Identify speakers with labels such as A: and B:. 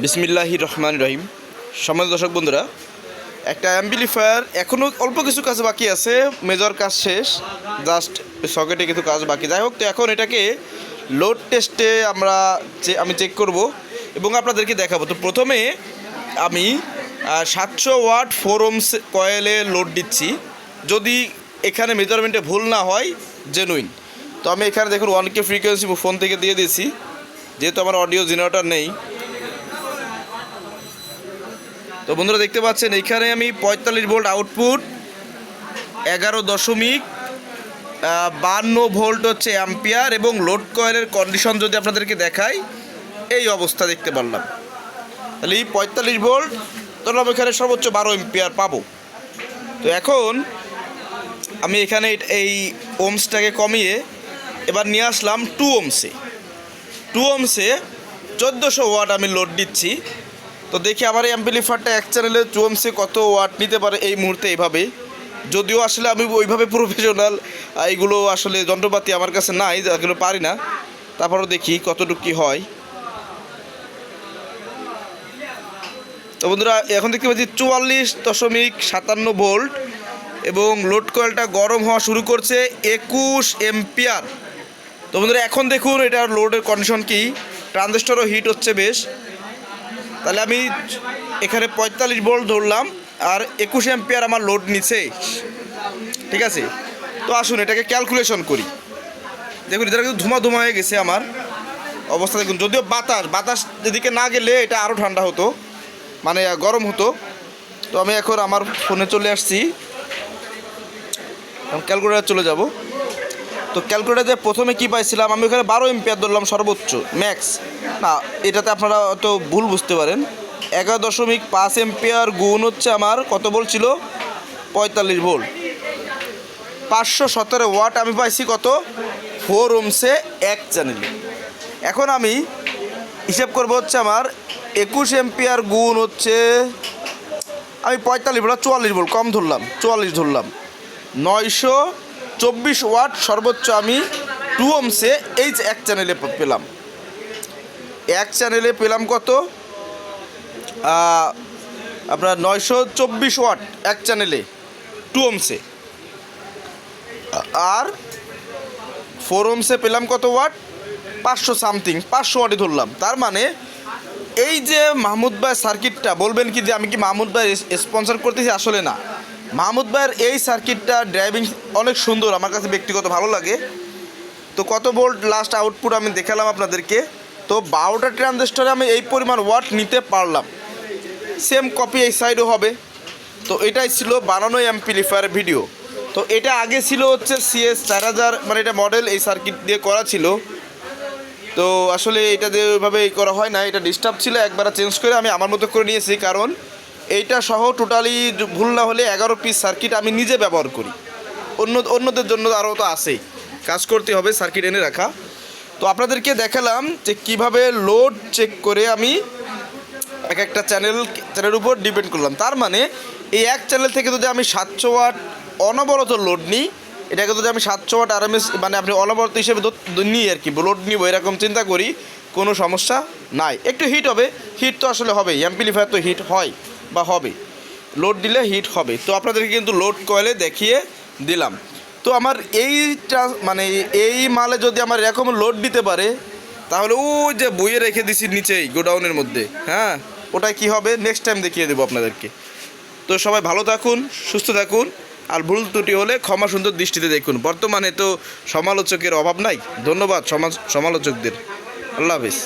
A: বিসমিল্লাহি রহমান রহিম। সমাজ দর্শক বন্ধুরা, একটা অ্যাম্বিলিফায়ার এখনও অল্প কিছু কাজ বাকি আছে, মেজর কাজ শেষ, জাস্ট সকেটে কিছু কাজ বাকি। যাই হোক, তো এখন এটাকে লোড টেস্টে আমরা আমি চেক করব এবং আপনাদেরকে দেখাবো। তো প্রথমে আমি সাতশো ওয়াট ফোর ওমস কয়েলে লোড দিচ্ছি। যদি এখানে মেজারমেন্টে ভুল না হয় জেনুইন তো আমি এখানে দেখুন ওয়ান কে ফ্রিকোয়েন্সি ফোন থেকে দিয়ে দিয়েছি। যেহেতু আমার অডিও জেনারেটার নেই তো বন্ধুরা দেখতে পাচ্ছেন, এইখানে আমি পঁয়তাল্লিশ ভোল্ট আউটপুট এগারো দশমিক বান্ন ভোল্ট হচ্ছে অ্যাম্পিয়ার এবং লোড কয়েলের কন্ডিশন যদি আপনাদেরকে দেখাই, এই অবস্থা দেখতে পারলাম। তাহলে এই পঁয়তাল্লিশ ভোল্ট ধরলাম এখানে সর্বোচ্চ বারো এম্পিয়ার পাবো। তো এখন আমি এখানে এই ওমসটাকে কমিয়ে এবার নিয়ে আসলাম টু ওমসে টু ওমসে চোদ্দোশো ওয়াট আমি লোড দিচ্ছি। তো দেখি আমার এই অ্যাম্পলিফায়ারটা এক চ্যানেলে টু কত ওয়াট নিতে পারে এই মুহূর্তে এইভাবে। যদিও আসলে আমি ওইভাবে প্রফেশনাল এইগুলো আসলে যন্ত্রপাতি আমার কাছে নাই যেগুলো পারি না। তারপরও দেখি কতটুকু কী হয়। তো বন্ধুরা, এখন দেখতে পাচ্ছি চুয়াল্লিশ দশমিক সাতান্ন ভোল্ট এবং লোড কয়েলটা গরম হওয়া শুরু করছে একুশ এম্পিয়ার। তো বন্ধুরা, এখন দেখুন এটার লোডের কন্ডিশন কি। ট্রানজিস্টরও হিট হচ্ছে বেশ। তাহলে আমি এখানে পঁয়তাল্লিশ ভোল্ট ধরলাম আর একুশ এম্পিয়ার আমার লোড নিচ্ছে ঠিক আছে? তো আসুন, এটাকে ক্যালকুলেশন করি। দেখুন এটা কিন্তু ধুমা ধুমা হয়ে গেছে আমার অবস্থা। দেখুন, যদিও বাতাস বাতাস এদিকে না গেলে এটা আরও ঠান্ডা হতো মানে গরম হতো। তো আমি এখন আমার ফোনে চলে আসছি। ক্যালকুলেটার চলে যাব। তো ক্যালকুলেটারে প্রথমে কি পাইছিলাম? আমি ওখানে বারো এম্পিয়ার ধরলাম সর্বোচ্চ ম্যাক্স না, এটাতে আপনারা হয়তো ভুল বুঝতে পারেন। এগারো দশমিক পাঁচ এম্পিয়ার গুণ হচ্ছে আমার, কত ভোল্ট ছিল? পঁয়তাল্লিশ ভোল্ট পাঁচশো সতেরো ওয়াট আমি পাইছি কত? ফোর ওমসে এক চ্যানেলে এখন আমি হিসেব করব হচ্ছে আমার একুশ এম্পিয়ার গুণ হচ্ছে, আমি পঁয়তাল্লিশ ভোল্ট চুয়াল্লিশ ভোল্ট কম ধরলাম, চুয়াল্লিশ ধরলাম। নয়শো চব্বিশ ওয়াট সর্বোচ্চ আমি টু ওমসে এই এক চ্যানেলে পেলাম। এক চ্যানেলে পেলাম কত? আপনার নয়শো চব্বিশ ওয়াট এক চ্যানেলে টু ওমসে আর ফোর ওমসে পেলাম কত ওয়াট? পাঁচশো সামথিং পাঁচশো ওয়াটই ধরলাম। তার মানে এই যে মাহমুদ ভাই সার্কিটটা বলবেন কি যে আমি কি মাহমুদ ভাই স্পন্সর করতেছি? আসলে না। মাহমুদ ভাইয়ের এই সার্কিটটা ড্রাইভিং অনেক সুন্দর, আমার কাছে ব্যক্তিগত ভালো লাগে। তো কত ভোল্ট লাস্ট আউটপুট আমি দেখালাম আপনাদেরকে। তো বারোটা ট্রানজিস্টরে আমি এই পরিমাণ ওয়াট নিতে পারলাম। সেম কপি এই সাইডও হবে। তো এটাই ছিল বানানো অ্যাম্পিলিফায়ার ভিডিও তো এটা আগে ছিল হচ্ছে সিএস চার হাজার মানে এটা মডেল এই সার্কিট দিয়ে করা ছিল। তো আসলে এটা দিয়ে ওইভাবে করা হয় না, এটা ডিস্টার্ব ছিল, একবার চেঞ্জ করে আমি আমার মতো করে নিয়েছি। কারণ এইটা সহ টোটালি ভুল না হলে এগারো পিস সার্কিট আমি নিজে ব্যবহার করি। অন্য, অন্যদের জন্য আরও তো আছেই। কাজ করতে হবে সার্কিট এনে রাখা। তো আপনাদেরকে দেখালাম যে কীভাবে লোড চেক করে আমি এক একটা চ্যানেল চ্যানেলের উপর ডিপেন্ড করলাম। তার মানে এই এক চ্যানেল থেকে যদি আমি সাতশো ওয়াট অনবরত লোড নিই, এটাকে যদি আমি সাতশো ওয়াট আরএমএস মানে আপনি অনবরত হিসেবে নিই আর কি লোড নিব, এরকম চিন্তা করি, কোনো সমস্যা নাই। একটু হিট হবে হিট তো আসলে হবেই অ্যাম্পিলিফায়ার তো হিট হয়। বা হবে। লোড দিলে হিট হবে। তো আপনাদেরকে কিন্তু লোড কয়েলে দেখিয়ে দিলাম। তো আমার এই মানে এই মালে যদি আমার এরকম লোড দিতে পারে, তাহলে ওই যে বইয়ে রেখে দিছি নিচেই গোডাউনের মধ্যে। হ্যাঁ ওটাই কি হবে? নেক্সট টাইম দেখিয়ে দেবো আপনাদেরকে। তো সবাই ভালো থাকুন, সুস্থ থাকুন, আর ভুল ত্রুটি হলে ক্ষমা সুন্দর দৃষ্টিতে দেখুন। বর্তমানে তো সমালোচকের অভাব নাই। ধন্যবাদ সমাজ, সমালোচকদের। আল্লাহ হাফিজ।